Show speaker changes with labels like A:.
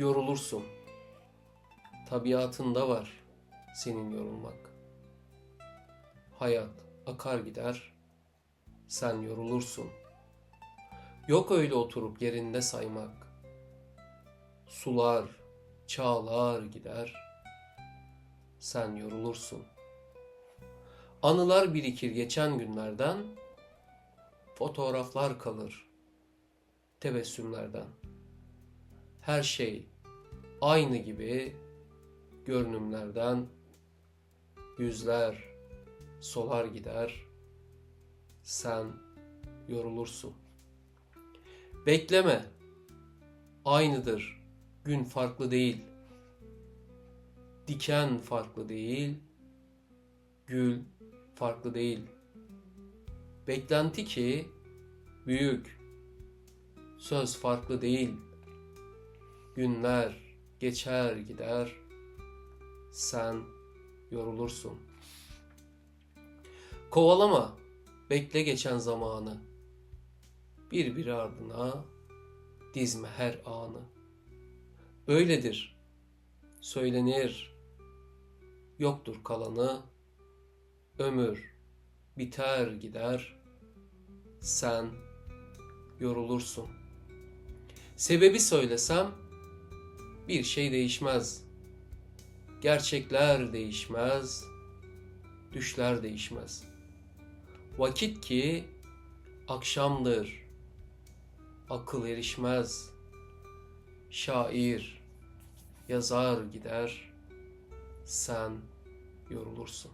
A: yorulursun. Tabiatında var senin yorulmak. Hayat akar gider, sen yorulursun. Yok öyle oturup yerinde saymak. Sular, çağlar gider, sen yorulursun. Anılar birikir geçen günlerden, fotoğraflar kalır tebessümlerden. Her şey aynı gibi görünümlerden yüzler solar gider. Sen yorulursun. Bekleme. Aynıdır. Gün farklı değil. Diken farklı değil. Gül farklı değil. Beklenti ki büyük. Söz farklı değil. Günler geçer gider. Sen yorulursun. Kovalama, bekle geçen zamanı. Birbiri ardına dizme her anı. Böyledir, söylenir, yoktur kalanı. Ömür biter gider, sen yorulursun. Sebebi söylesem bir şey değişmez. Gerçekler değişmez, düşler değişmez. Vakit ki akşamdır, akıl erişmez. Şair yazar gider, sen yorulursun.